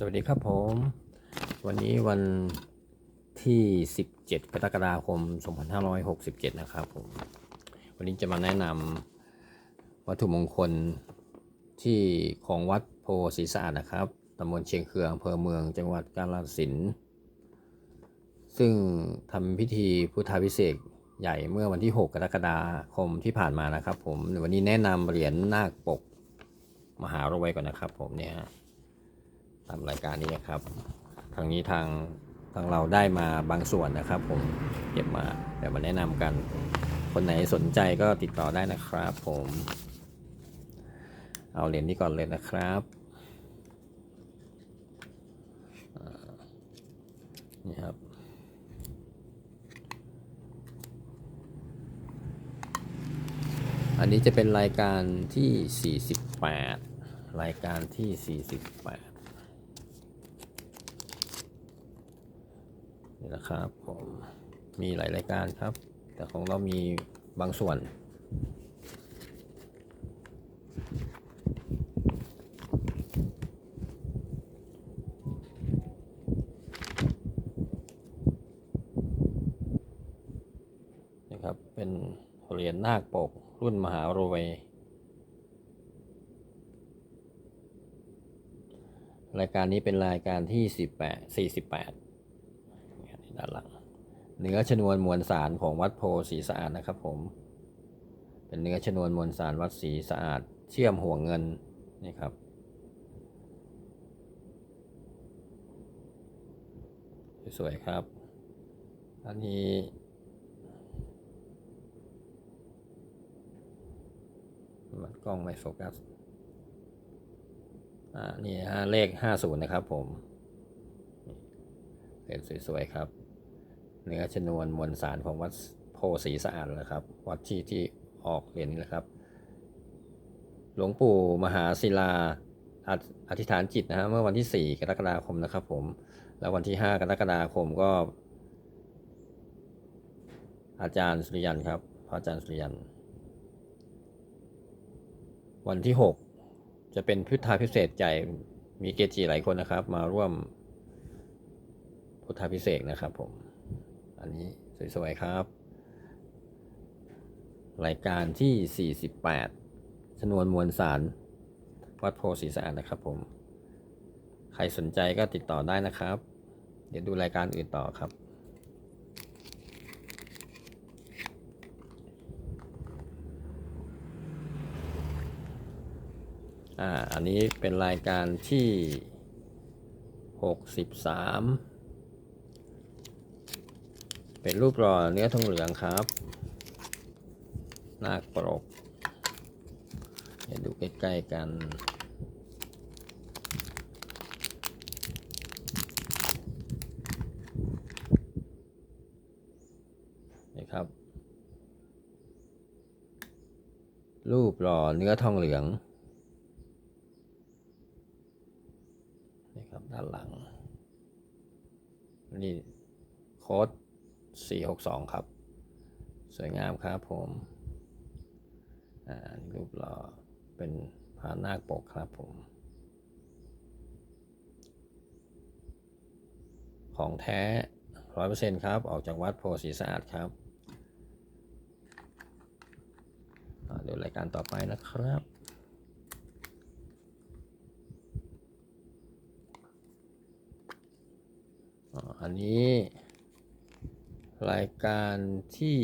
สวัสดีครับผม วันนี้วันที่ 17 กรกฎาคม 2567 นะครับผม วันนี้จะมาแนะนำวัตถุมงคลที่ของวัดโพศรีสะอาดนะครับตำบลเชียงเคืองอำเภอเมืองจังหวัดกาฬสินธุ์ซึ่งทำพิธีพุทธาพิเศษใหญ่เมื่อวันที่ 6 กรกฎาคมที่ผ่านมานะครับผมวันนี้แนะนำเหรียญนาคปกมหารวยก่อนนะครับผมเนี่ยฮะ ตามรายการนี้ครับทางนี้ทางทางเราได้มาบางส่วนนะครับผมเก็บมาเดี๋ยวมาแนะนำกัน คนไหนสนใจก็ติดต่อได้นะครับผม เอาเหรียญนี้ก่อนเลยนะครับนี่ครับอันนี้จะเป็นรายการที่ 48 รายการที่ 48 นี่นะครับผมมีหลายรายการครับ แต่ของเรามีบางส่วน นะครับ เป็นเหรียญนาคปก รุ่นมหารวยรายการนี้เป็นรายการที่ 18 48 ด้านหลัง เนื้อชนวนมวลสารของวัดโพศรีสะอาดนะครับ ผม เป็นเนื้อชนวนมวลสารวัดศรีสะอาด เชื่อมห่วงเงินนี่ครับ สวยๆครับ อันนี้มันกล้องไม่โฟกัส อ่า นี่ฮะเลขห้าศูนย์นะครับผมเหรียญสวยๆครับ เนื้อชนวนมวลสารของวัดโพศรีสะอาดนะครับ วัดที่ที่ออกเหรียญนี้นะครับ หลวงปู่มหาศิลาอธิษฐานจิตนะฮะเมื่อวันที่ 4 กรกฎาคมนะครับ ผม แล้ววันที่ 5 กรกฎาคมก็ อาจารย์สุริยันครับพระอาจารย์สุริยัน วันที่ 6 จะเป็นพุทธาพิเศษใหญ่มีเกจิหลายคนนะครับ มาร่วมพุทธาพิเศษนะครับผม อันนี้สวยๆครับ รายการที่ 48ชนวนมวลสาร วัดโพศรีสะอาดนะครับผม ใครสนใจก็ติดต่อได้นะครับ เดี๋ยวดูรายการอื่นต่อครับอ่า อันนี้เป็นรายการที่ 63 เป็นรูปหล่อเนื้อทองเหลืองครับนาคปรกเดี๋ยวดูใกล้ๆกัน นี่ครับ รูปหล่อเนื้อทองเหลือง นี่ครับด้านหลัง นี่โค้ด 462 ครับ สวยงามครับผมอ่ารูปหล่อเป็นพระนาคปกครับผม ของแท้ร้อยเปอร์เซ็นครับ ออกจากวัดโพสีสะอาดครับเดี๋ยวรายการต่อไปนะครับ อันนี้ รายการที่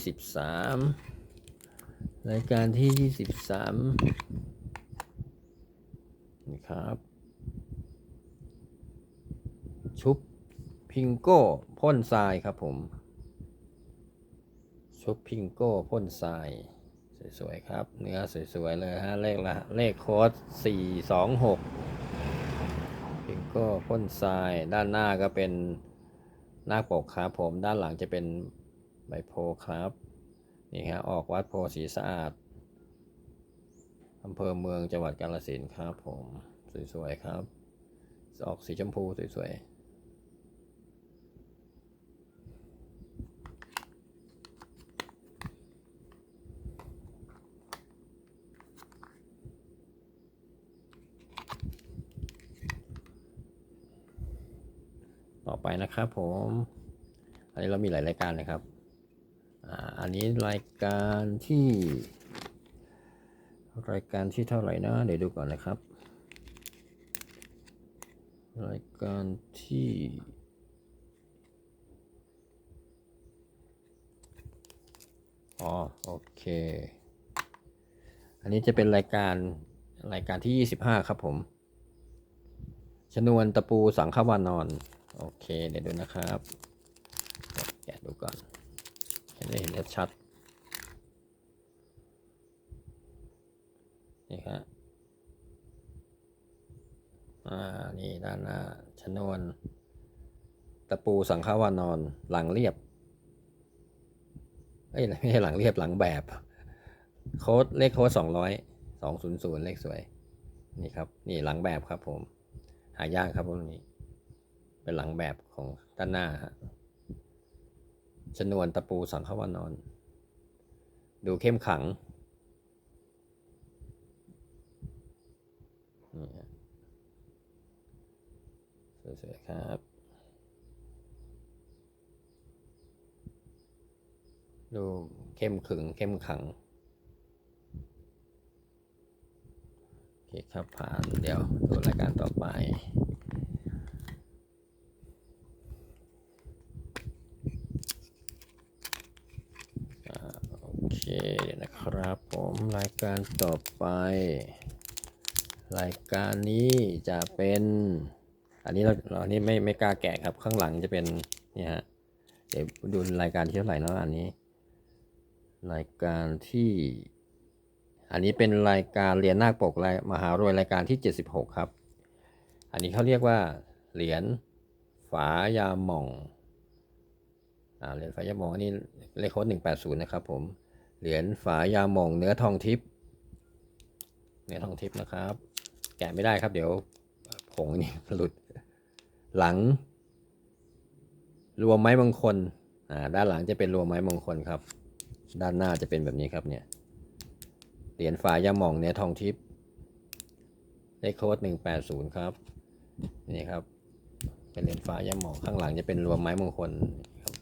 23 รายการที่ 23นี่ครับ ชุบพิงโก้พ่นทรายครับผม ชุบพิงโก้พ่นทราย สวยๆครับ เนื้อสวยๆเลยฮะ เลขละเลขโค้ด426 พิงโก้พ่นทราย ด้านหน้าก็เป็น หน้าปกครับผมด้านหลังจะเป็นใบโพครับนี่ฮะออกวัดโพสีสะอาดอำเภอเมืองจังหวัดกาลสินครับผมสวยๆครับ ออกสีชมพูสวยๆ นะครับผมอันนี้เรามีหลายรายการเลยครับอันนี้รายการที่ รายการที่เท่าไหร่นะ เดี๋ยวดูก่อนนะครับ รายการที่อ๋อโอเค อันนี้จะเป็นรายการรายการที่ 25 ครับผมชนวนตะปูสังขวานอน โอเคเดี๋ยวดูนะครับแกะดูก่อนจะได้เห็นชัดๆนี่ครับอ่านี่ด้านหน้าชนวน ตะปูสังขวานอนหลังเรียบเอ้ยไม่ใช่หลังเรียบหลังแบบ โค้ดเลขโค้ดสองร้อยสองศูนย์ศูนย์เลขสวย นี่ครับ นี่หลังแบบครับผม หายากครับพวกนี้ เป็นหลังแบบของด้านหน้าฮะชนวนตะปูสังขวานอน ดูเข้มขังนี่ฮะสวยๆครับ ดูเข้มขึงเข้มขัง โอเคครับผ่านเดี๋ยวดูรายการต่อไป อ่าโอเคเดี๋ยวนะครับผมราย การต่อไป รายการนี้จะเป็น อันนี้เราเราอันนี้ไม่ไม่กล้าแกะครับข้างหลังจะเป็นเนี่ยฮะเดี๋ยวดูรายการที่เท่าไหร่นะอันนี้ รายการที่ อันนี้เป็นรายการเหรียญนาคปกรายมหารวยรายการที่ 76 ครับ อันนี้เขาเรียกว่าเหรียญฝายาหม่องอ่าเหรียญฝายาหม่องอันนี้เลขโค้ด180 นะครับผม เหรียญฝายาหม่องเนื้อทองทิพย์เนื้อทองทิพย์นะครับ แกะไม่ได้ครับเดี๋ยวผงนี่หลุดหลัง รวมไม้มงคลอ่าด้านหลังจะเป็นรวมไม้มงคลครับ ด้านหน้าจะเป็นแบบนี้ครับเนี่ยเหรียญฝายาหม่องเนื้อทองทิพย์เลขโค้ดหนึ่งแปดศูนย์ครับนี่ครับเป็นเหรียญฝายาหม่องข้างหลังจะเป็นรวมไม้มงคลครับ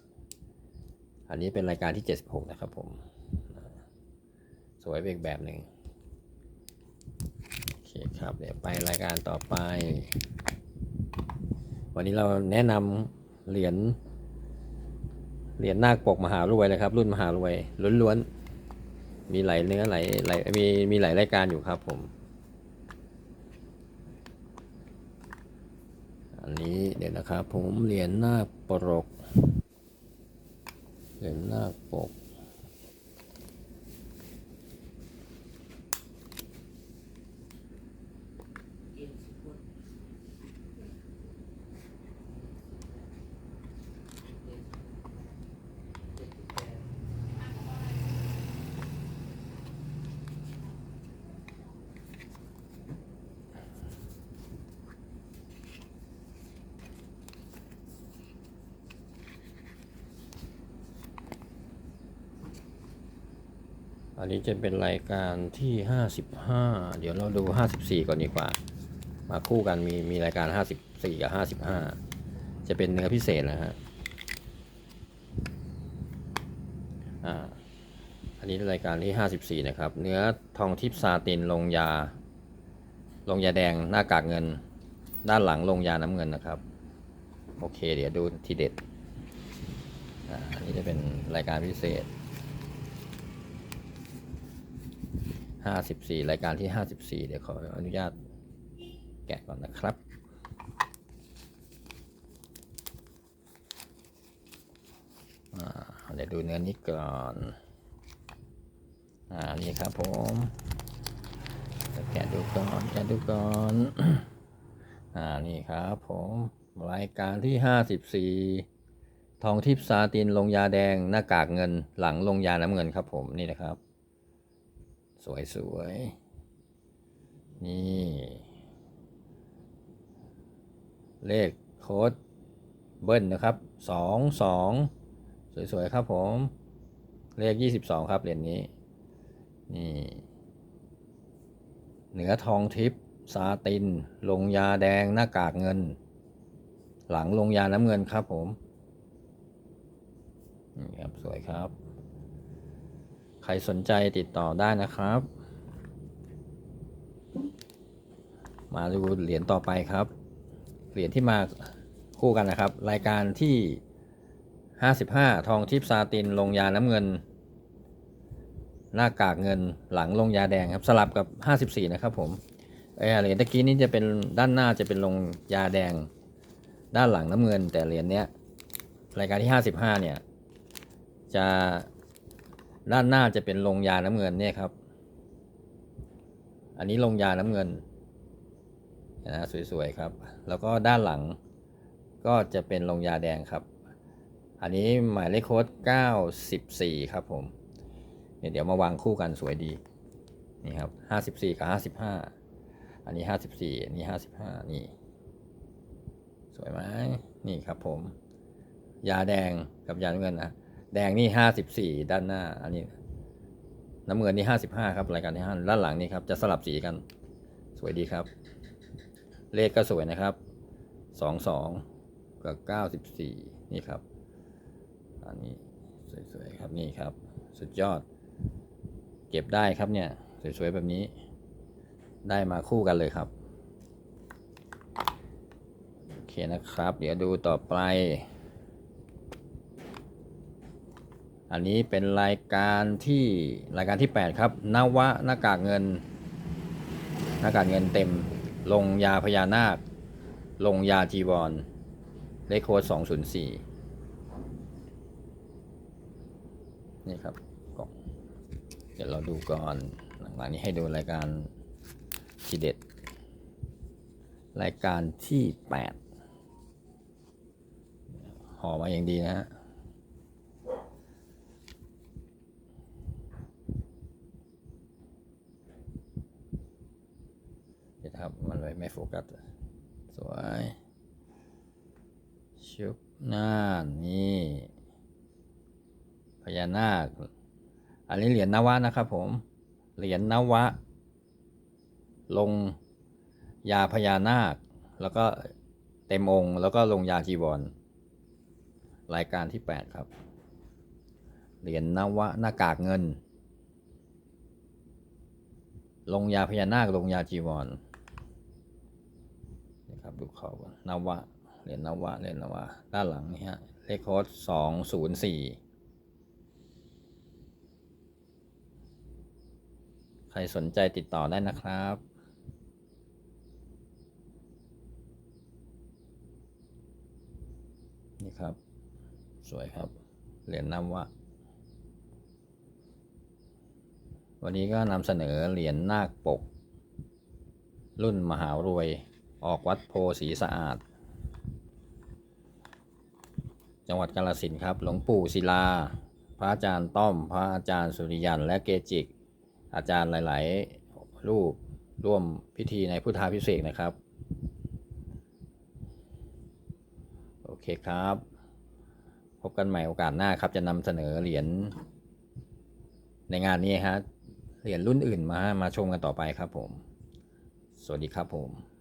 อันนี้เป็นรายการที่เจ็ดสิบหกนะครับผม สวยอีกแบบหนึ่งโอเคครับ เดี๋ยวไปรายการต่อไป วันนี้เราแนะนำเหรียญเหรียญนาคปกมหารวยเลยครับ รุ่นมหารวยล้วนๆมีหลายเนื้อหลายหลายมีมีหลายรายการอยู่ครับผม อันนี้เดี๋ยวนะครับผมเหรียญนาคปรกเหรียญนาคปก อันนี้จะเป็นรายการที่ 55 เดี๋ยวเราดู 54 ก่อนดีกว่า มาคู่กันมีมีรายการ 54 กับ 55 จะเป็นเนื้อพิเศษนะฮะอ่าอันนี้รายการที่ 54 นะครับ เนื้อทองทิพซาตินลงยา ลงยาแดงหน้ากากเงิน ด้านหลังลงยาน้ำเงินนะครับ โอเค เดี๋ยวดูทีเด็ด อ่าอันนี้จะเป็นรายการพิเศษ ห้าสิบสี่รายการที่ห้าสิบสี่เดี๋ยวขออนุญาตแกะก่อนนะครับเดี๋ยวดูเนื้อนี้ก่อน อ่า นี่ครับผมแกะดูก่อน แกะดูก่อน อ่า นี่ครับผม รายการที่ห้าสิบสี่ทองทิพย์ซาตินลงยาแดงหน้ากากเงินหลังลงยาน้ำเงินครับผม นี่นะครับ สวยสวยๆนี่ เลขโค้ดเบิ้ลนะครับสองสองสวยๆครับผม เลขยี่สิบสองครับเหรียญนี้ นี่ เหนือทองทิพย์ซาติน ลงยาแดงหน้ากากเงิน หลังลงยาน้ำเงินครับผมนี่ครับ สวยครับ ใครสนใจติดต่อได้นะครับ มาดูเหรียญต่อไปครับ เหรียญที่มาคู่กันนะครับ รายการที่ 55 ทองทิพซาตินลงยาน้ำเงิน หน้ากากเงินหลังลงยาแดงครับสลับกับ 54 นะครับผมเหรียญตะกี้นี้จะเป็นด้านหน้าจะเป็นลงยาแดง ด้านหลังน้ำเงิน แต่เหรียญเนี้ยรายการที่ 55 เนี่ย จะ ด้านหน้าจะเป็นลงยาน้ำเงินเนี่ยครับ อันนี้ลงยาน้ำเงินนะสวยๆครับ แล้วก็ด้านหลังก็จะเป็นลงยาแดงครับ อันนี้หมายเลขโค้ด94 ครับผมเดี๋ยวมาวางคู่กันสวยดีนี่ครับ54กับ55อันนี้54อันนี้55นี่ สวยไหมนี่ครับผม ยาแดงกับยาเงินนะ แดงนี่54ด้านหน้า อันนี้น้ำเงินนี่55ครับรายการที่5ด้านหลังนี่ครับจะสลับสีกัน สวยดีครับ เลขก็สวยนะครับ22กับ94นี่ครับ อันนี้สวยๆครับนี่ครับ สุดยอด เก็บได้ครับเนี่ย สวยๆแบบนี้ ได้มาคู่กันเลยครับ โอเคนะครับ เดี๋ยวดูต่อไป อันนี้เป็นรายการที่รายการที่ 8 ครับ นวะหน้ากากเงิน หน้ากากเงินเต็ม ลงยาพญานาค ลงยาจีวรเลขโค้ด204 นี่ครับกล่องเดี๋ยวเราดูก่อน หลังๆนี้ให้ดูรายการทีเด็ด รายการที่ 8ห่อมาอย่างดีนะฮะ เดี๋ยวครับ มันไว้ไม่โฟกัส สวย ชุบหน้านี่ พญานาค อันนี้เหรี ยญนวะนะครับผม เหรียญนวะ ลงยาพญานาค แล้วก็เต็มองค์แล้วก็ลงยาจีวร รายการที่ 8 ครับ เหรียญนวะหน้ากากเงิน ลงยาพญานาคลงยาจีวรนะครับดูเขาก่อนนวะเหรียญนวะเหรียญนวะด้านหลังนี่ฮะเลขโค้ดสองศูนย์สี่ ใครสนใจติดต่อได้นะครับนี่ครับ สวยครับ เหรียญนวะวันนี้ก็นำเสนอเหรียญนาคปก รุ่นมหารวย ออกวัดโพสีสะอาด จังหวัดกาฬสินครับ หลวงปู่ศิลา พระอาจารย์ต้อม พระอาจารย์สุริยัน และเกจิก อาจารย์หลาย ๆ รูปร่วมพิธีในพุทธาพิเศษนะครับ โอเคครับ พบกันใหม่โอกาสหน้าครับ จะนำเสนอเหรียญในงานนี้ฮะเหรียญรุ่นอื่นมามาชมกันต่อไปครับผม สวัสดีครับผม